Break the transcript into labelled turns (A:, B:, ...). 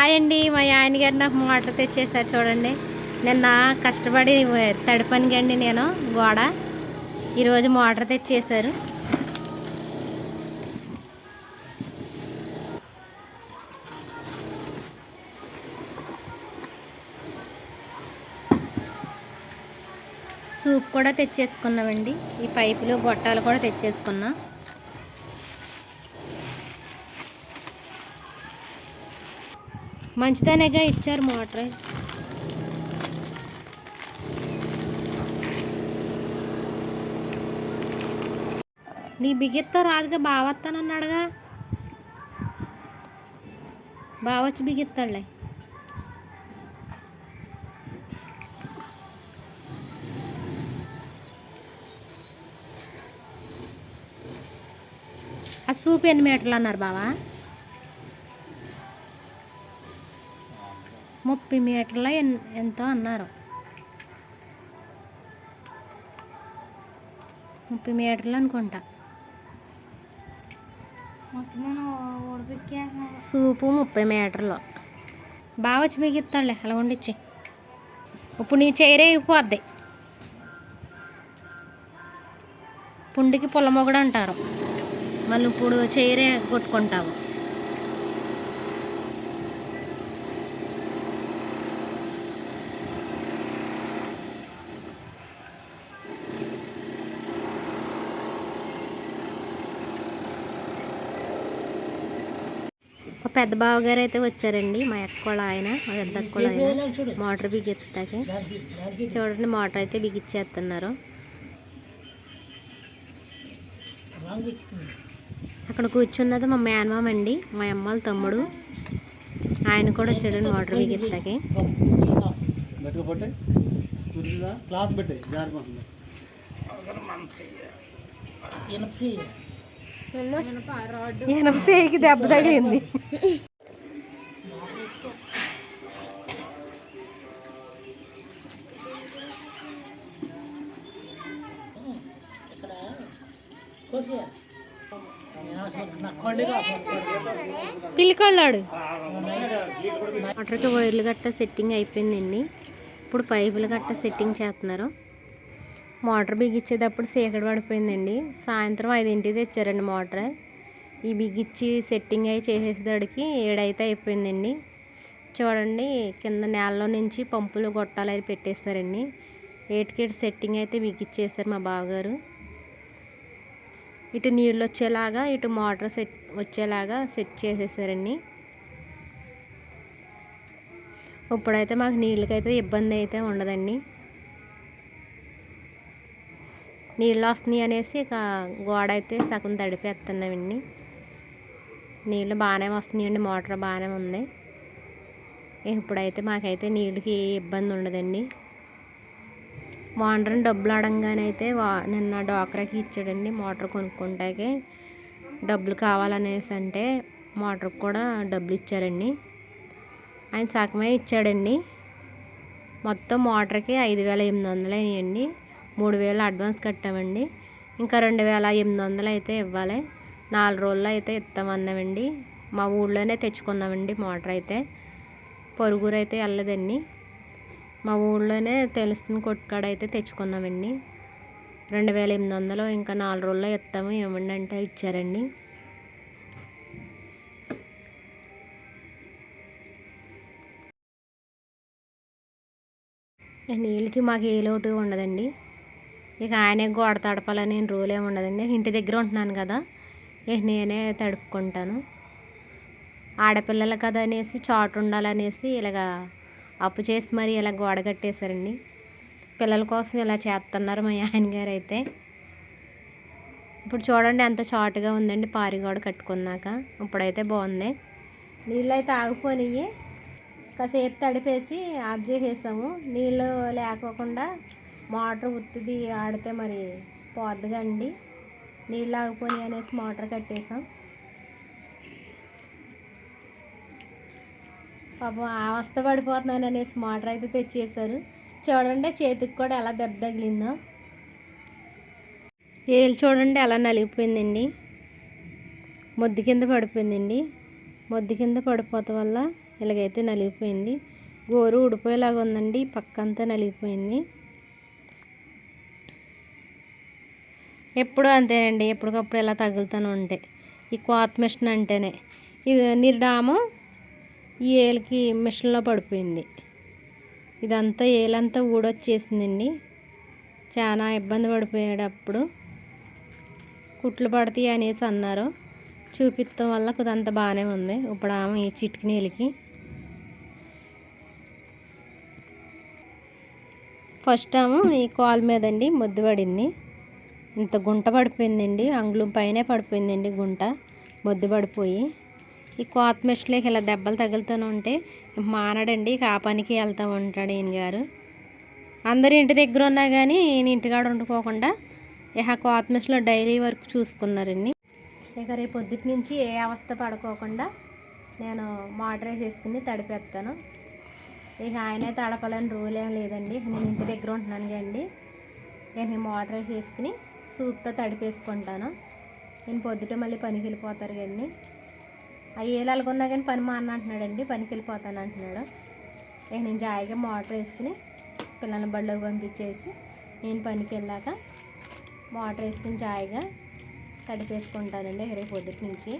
A: Hi అండి. మా ఆయన గారు నాకు మోటార్ తెచ్చేసారు చూడండి. నిన్న కష్టపడి తడిపనిగండి నేను గోడ. ఈరోజు మోటార్ తెచ్చేసారు. సూప్ కూడా తెచ్చేసుకున్నామండి. ఈ పైపులు గొట్టాలు కూడా తెచ్చేసుకున్నాం. మంచిదనేగా ఇచ్చారు మోటర్. నీ బిగిత్తో రాదుగా బావత్తానన్నాడుగా. బావచ్చి బిగిస్తాడులే ఆ సూప్ ఎన్ని మీటర్లు అన్నారు బావా? ముప్పై మీటర్ల ఎన్ ఎంతో అన్నారు. ముప్పై మీటర్లు అనుకుంటా. సూపు ముప్పై మీటర్లు. బాగా వచ్చి మీకు ఇస్తాడులే అలా ఉండిచ్చి. ఇప్పుడు నీ చైరే అయిపోద్ది. పుండికి పుల్లమొగడు అంటారు. మళ్ళీ ఇప్పుడు చైరే కొట్టుకుంటావు. మా పెద్ద బావగారు అయితే వచ్చారండి. మా కూడా ఆయన మా పెద్ద అక్క కూడా ఆయన మోటార్ బిగిస్తాకి చూడండి మోటార్ అయితే బిగిచ్చేస్తున్నారు. అక్కడ కూర్చున్నది మా మేనమామ అండి మా అమ్మాళ్ళ తమ్ముడు. ఆయన కూడా వచ్చాడండి మోటార్ బిగిస్తాకి
B: క్లాత్ పెట్టే
A: చేయికి దెబ్బ తగిలింది. పిల్లికొళ్ళాడు మోటార్కి వైర్లు గట్ట సెట్టింగ్ అయిపోయిందండి ఇప్పుడు పైపులు గట్ట సెట్టింగ్ చేస్తున్నారు. మోటార్ బిగించేటప్పుడు చీకటి పడిపోయిందండి. సాయంత్రం ఐదింటికి తెచ్చారండి మోటార్. ఈ బిగించి సెట్టింగ్ అయి చేసేసరికి ఏడైతే అయిపోయిందండి. చూడండి కింద నేలలో నుంచి పంపులు గొట్టాలు అవి పెట్టేశారండి ఏటికేటి సెట్టింగ్ అయితే బిగించేశారు మా బావగారు. ఇటు నీళ్ళు వచ్చేలాగా ఇటు మోటార్ సెట్ వచ్చేలాగా సెట్ చేసేసారండి. ఇప్పుడైతే మాకు నీళ్ళకైతే ఇబ్బంది అయితే ఉండదండి. నీళ్ళు వస్తున్నాయి అనేసి ఇక గోడ అయితే సగం తడిపేస్తున్నామండి. నీళ్ళు బాగానే వస్తున్నాయండి మోటార్ బాగానే ఉంది. ఇప్పుడైతే మాకైతే నీళ్ళకి ఏ ఇబ్బంది ఉండదండి. వాండర్ని డబ్బులు అడగానే అయితే వా నిన్న డోక్రాకి ఇచ్చాడండి మోటార్ కొనుక్కుంటాకే డబ్బులు కావాలనేసి అంటే మోటార్కి కూడా డబ్బులు ఇచ్చారండి. ఆయన సగమే ఇచ్చాడండి. మొత్తం మోటార్కి ఐదు వేల ఎనిమిది వందలు అయ్యాయండి మూడు వేలు అడ్వాన్స్ కట్టామండి. ఇంకా రెండు వేల ఎనిమిది వందలు అయితే ఇవ్వాలి. నాలుగు రోజుల్లో అయితే ఇస్తామన్నామండి. మా ఊళ్ళోనే తెచ్చుకున్నామండి మోటార్ అయితే. పొరుగురు అయితే వెళ్ళదండి. మా ఊళ్ళోనే తెలిసిన కొట్టుకాడ అయితే తెచ్చుకున్నామండి. రెండు వేల ఎనిమిది వందలు ఇంకా నాలుగు రోజుల్లో ఇస్తాము ఏమండి అంటే ఇచ్చారండి. నీళ్ళకి మాకు ఏ లోటు ఉండదండి. ఇక ఆయనే గోడ తడపాలని రూల్ ఏమి ఉండదండి ఇంటి దగ్గర ఉంటున్నాను కదా ఇక నేనే తడుపుకుంటాను. ఆడపిల్లలు కదా అనేసి చాటు ఉండాలనేసి ఇలాగా అప్పు చేసి మరి ఇలా గోడ కట్టేశారండి. పిల్లల కోసం ఇలా చేస్తున్నారు మా ఆయన గారు అయితే. ఇప్పుడు చూడండి ఎంత చాటుగా ఉందండి పారిగోడ కట్టుకున్నాక. ఇప్పుడైతే బాగుంది. నీళ్ళు అయితే ఆగిపోయినాయి కాసేపు తడిపేసి ఆఫ్ చేసేసాము. నీళ్ళు లేకోకుండా మోటార్ ఉత్తిది ఆడితే మరి పోద్దిగా అండి నీళ్ళు ఆగిపోయి అనేసి మోటార్ కట్టేసాం పాపం అవస్థ పడిపోతున్నాను అనేసి మోటార్ అయితే తెచ్చేసారు చూడండి చేతికి కూడా ఎలా దెబ్బ తగిలిందో. ఏళ్ళు చూడండి ఎలా నలిగిపోయిందండి. ముద్దు కింద పడిపోయిందండి. మొద్దు కింద పడిపోత వల్ల ఇలాగైతే నలిగిపోయింది. గోరు ఊడిపోయేలాగా ఉందండి. పక్కంతా నలిగిపోయింది. ఎప్పుడు అంతేనండి. ఎప్పటికప్పుడు ఇలా తగులుతూనే ఉంటాయి ఈ క్వాత్ మిషన్ అంటేనే. ఇది నిర్డాము ఈ ఏలికి మిషన్లో పడిపోయింది. ఇదంతా ఏలంతా ఊడొచ్చేసిందండి. చాలా ఇబ్బంది పడిపోయాడు అప్పుడు కుట్లు పడతాయి అనేసి అన్నారు. చూపిస్తాం వల్ల కొద్దంత బాగానే ఉంది. ఇప్పుడు ఆమె ఈ చిటికి నీళ్ళకి. ఫస్ట్ ఆమె ఈ కాల్ మీదండి మొద్దు ముద్దు పడింది. ఇంత గుంట పడిపోయిందండి. అంగుళం పైనే పడిపోయిందండి గుంట. బొద్ది పడిపోయి. ఈ కోత మెషిన్లోకి ఇలా దెబ్బలు తగులుతూనే ఉంటే మానడండి ఆ పనికి వెళ్తూ ఉంటాడు ఈయన గారు. అందరు ఇంటి దగ్గర ఉన్నా కానీ ఈయన ఇంటికాడ ఉండిపోకుండా ఇక కోత మెషిన్లో డైలీ వర్క్ చూసుకున్నారండి. ఇక రేపు పొద్దుటి నుంచి ఏ అవస్థ పడుకోకుండా నేను మోటరైజ్ వేసేసుకుని తడిపేస్తాను. ఇక ఆయనే తడపాలని రూల్ ఏం లేదండి. నేను ఇంటి దగ్గర ఉంటున్నాను కండి నేను మోటార్ వేసుకుని సూప్తో తడిపేసుకుంటాను. నేను పొద్దుట మళ్ళీ పనికి వెళ్ళిపోతారు కానీ అవి ఏళ్ళు అలాగున్నా కానీ పని మాన అంటున్నాడండి పనికి వెళ్ళిపోతాను అంటున్నాడు ఇక నేను జాయిగా మోటార్ వేసుకుని పిల్లల్ని బళ్ళకి పంపించేసి నేను పనికి వెళ్ళాక మోటార్ వేసుకుని జాయిగా తడిపేసుకుంటానండి రేపు పొద్దుటి నుంచి.